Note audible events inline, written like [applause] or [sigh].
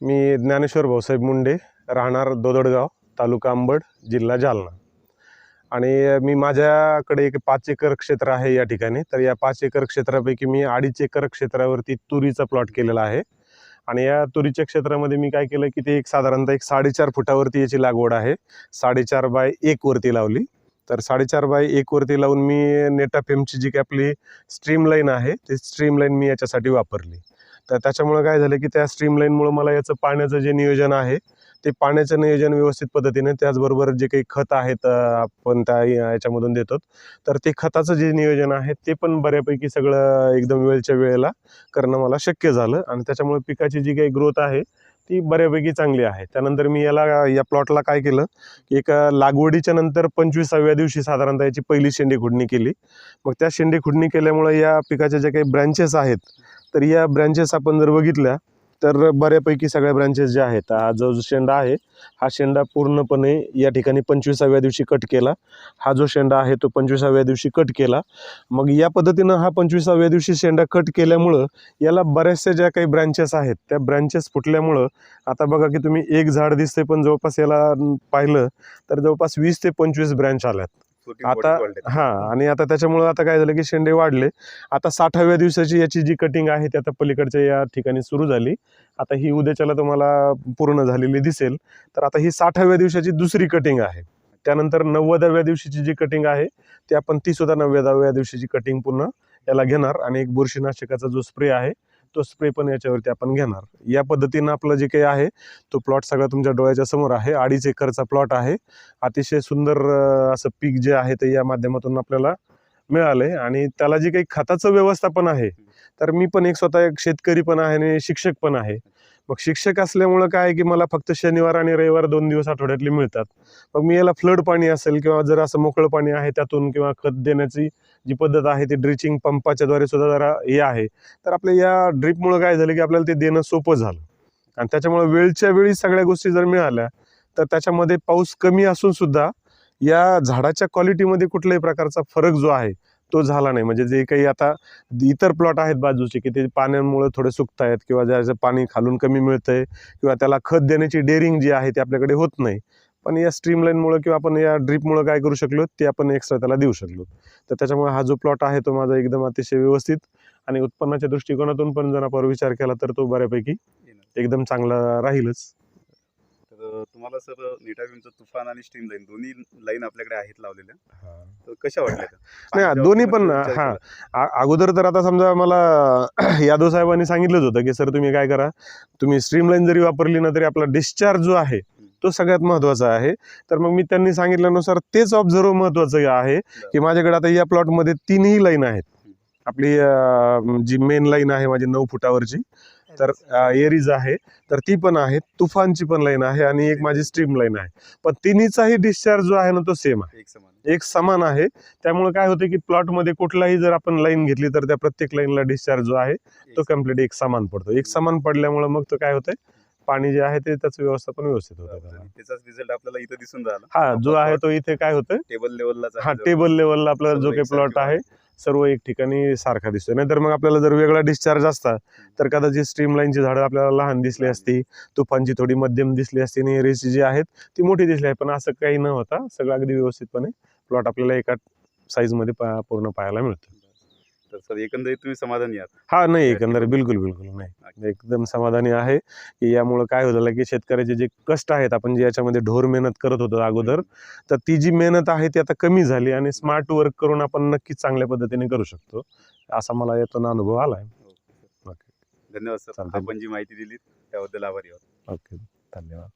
मी ज्ञानेश्वर भाऊसाहेब मुंडे राहणार दोदडगाव तालुका अंबड जिल्हा जालना. आणि मी माझ्याकडे एक पाच एकर क्षेत्र आहे या ठिकाणी. तर या पाच एकर क्षेत्रापैकी मी अडीच एकर क्षेत्रावरती तुरीचा प्लॉट केलेला आहे. आणि या तुरीच्या क्षेत्रामध्ये मी काय केलं की ते एक साधारणतः एक साडेचार फुटावरती याची लागवड आहे. साडेचार बाय एकवरती लावली. तर साडेचार बाय एकवरती लावून मी नेटाफेमची जी काही आपली स्ट्रीम लाईन आहे ती स्ट्रीम लाईन मी याच्यासाठी वापरली. तर त्याच्यामुळं काय झालं की त्या स्ट्रीमलाईनमुळं मला याचं पाण्याचं जे नियोजन आहे ते पाण्याचं नियोजन व्यवस्थित पद्धतीने त्याचबरोबर जे काही खत आहेत आपण त्या याच्यामधून देतो. तर ते खताचं जे नियोजन आहे ते पण बऱ्यापैकी सगळं एकदम वेळच्या वेळेला करणं मला शक्य झालं. आणि त्याच्यामुळे पिकाची जी काही ग्रोथ आहे ती बऱ्यापैकी चांगली आहे. त्यानंतर मी याला या प्लॉटला काय केलं की एक लागवडीच्या नंतर पंचवीसाव्या दिवशी साधारणतः याची पहिली शेंडी खुडणी केली. मग त्या शेंडी खुडणी केल्यामुळे या पिकाच्या ज्या काही ब्रँचेस आहेत तर या ब्रँचेस आपण जर बघितल्या तर बऱ्यापैकी सगळ्या ब्रँचेस ज्या आहेत हा जो शेंडा आहे हा शेंडा पूर्णपणे या ठिकाणी पंचवीसाव्या दिवशी कट केला. हा जो शेंडा आहे तो पंचवीसाव्या दिवशी कट केला. मग या पद्धतीनं हा पंचवीसाव्या दिवशी शेंडा कट केल्यामुळं याला बऱ्याचशा ज्या काही ब्रँचेस आहेत त्या ब्रँचेस फुटल्यामुळं आता बघा की तुम्ही एक झाड दिसते पण जवळपास याला पाहिलं तर जवळपास वीस ते पंचवीस ब्रँच आल्यात. आता हा आणि आता त्याच्यामुळं आता काय झालं की शेंडे वाढले. आता साठाव्या दिवसाची याची जी कटिंग आहे ती आता पलीकडच्या या ठिकाणी सुरू झाली. आता ही उद्याच्याला तुम्हाला पूर्ण झालेली दिसेल. तर आता ही साठाव्या दिवसाची दुसरी कटिंग आहे. त्यानंतर नव्वदाव्या दिवशीची जी कटिंग आहे ती आपण ती सुद्धा नव्वदाव्या दिवशीची कटिंग पुन्हा याला घेणार. आणि एक बुरशीनाशकाचा जो स्प्रे आहे तो स्प्रे पण याच्यावरती आपण घेणार. या पद्धतीनं आपलं जे काही आहे तो प्लॉट सगळा तुमच्या डोळ्याच्या समोर आहे. अडीच एकरचा प्लॉट आहे. अतिशय सुंदर असं पीक जे आहे ते या माध्यमातून आपल्याला मिळालंय. आणि त्याला जे काही खताचं व्यवस्थापन आहे तर मी पण एक स्वतः एक शेतकरी पण आहे आणि शिक्षक पण आहे. मग शिक्षक असल्यामुळं काय की मला फक्त शनिवार आणि रविवार दोन दिवस आठवड्यातले मिळतात. मग मी याला फ्लड पाणी असेल किंवा जर असं मोकळं पाणी आहे त्यातून किंवा खत देण्याची जी पद्धत आहे ती ड्रिचिंग पंपाच्याद्वारे सुद्धा जरा हे आहे. तर आपल्या या ड्रिपमुळं काय झालं की आपल्याला ते देणं सोपं झालं. आणि त्याच्यामुळे वेळच्या वेळी सगळ्या गोष्टी जर मिळाल्या तर त्याच्यामध्ये पाऊस कमी असून सुद्धा या झाडाच्या क्वालिटीमध्ये कुठल्याही प्रकारचा फरक जो आहे तो झाला नाही. म्हणजे जे काही आता इतर प्लॉट आहेत बाजूचे की ते पाण्यामुळे थोडे सुकत आहेत किंवा ज्याचं पाणी खालून कमी मिळतंय किंवा त्याला खत देण्याची डेअरिंग जी आहे ती आपल्याकडे होत नाही. पण या स्ट्रीमलाईनमुळं किंवा आपण या ड्रीपमुळं काय करू शकलो ते आपण एक्स्ट्रा त्याला देऊ शकलो. तर त्याच्यामुळे हा जो प्लॉट आहे तो माझा एकदम अतिशय व्यवस्थित आणि उत्पन्नाच्या दृष्टिकोनातून पण जर आपण विचार केला तर तो बऱ्यापैकी एकदम चांगला राहीलच. तुम्हाला सर नेटाविमचं तुफान आणि स्ट्रीम लाईन दोन्ही लाईन आपल्याकडे आहेत लावलेल्या. तर कशा वाटल्या? नाही, दोन्ही पण, हा. अगोदर तर आता समजा मला [clears throat] यादव साहेबांनी सांगितलंच होतं की सर तुम्ही काय करा? तुम्ही स्ट्रीमलाईन जरी वापरली ना तरी आपला डिस्चार्ज जो आहे तो सगळ्यात महत्त्वाचा आहे. तर मग मी त्यांनी सांगितल्यानुसार तेच ऑब्झर्व महत्त्वाचं आहे की माझ्याकडे आता या प्लॉटमध्ये तीनही लाईन आहेत. आपली जी मेन लाईन आहे माझी नऊ फुटावरची तर एरीज आहे तर ती पण आहे तुफानची पण लाईन आहे आणि एक माझी स्ट्रीम लाईन आहे. पण तिन्हीचाही डिस्चार्ज जो आहे ना तो सेम आहे. एक समान. एक समान आहे. त्यामुळे काय होतं की प्लॉटमध्ये कुठलाही जर आपण लाईन घेतली तर त्या प्रत्येक लाईनला डिस्चार्ज जो आहे तो कंप्लीट एक समान पडतो. एक समान पडल्यामुळे मग तो काय होतंय? पाणी जे आहे ते त्याचं व्यवस्थापन व्यवस्थित होतं. त्याचाच रिझल्ट आपल्याला इथं दिसून राहिला. हा जो आहे तो इथे काय होतं टेबल लेवलला हा टेबल लेवलला आपला जो काही प्लॉट आहे सर्व एक ठिकाणी सारखा दिसतोय. नाहीतर मग आपल्याला जर वेगळा डिस्चार्ज असता तर कदाचित स्ट्रीम लाईनची झाडं आपल्याला लहान दिसली असती तुफानची थोडी मध्यम दिसली असती आणि एरीची जी आहेत ती मोठी दिसली आहे. पण असं काही न होता सगळं अगदी व्यवस्थितपणे प्लॉट आपल्याला एका साईजमध्ये पा पूर्ण पाहायला मिळतं. तर सर एकंदरीत तुम्ही समाधानी आहात? हा नाही एकंदर बिलकुल बिलकुल नाही. एकदम समाधानी आहे. की यामुळं काय होतं की शेतकऱ्याचे जे कष्ट आहेत आपण जे याच्यामध्ये ढोर मेहनत करत होतो अगोदर तर ती जी मेहनत आहे ती आता कमी झाली आणि स्मार्ट वर्क करून आपण नक्कीच चांगल्या पद्धतीने करू शकतो. असा मला यातून अनुभव आलाय. धन्यवाद सर. चालतंय. आपण जी माहिती दिली त्याबद्दल आभारी आहोत. ओके. धन्यवाद.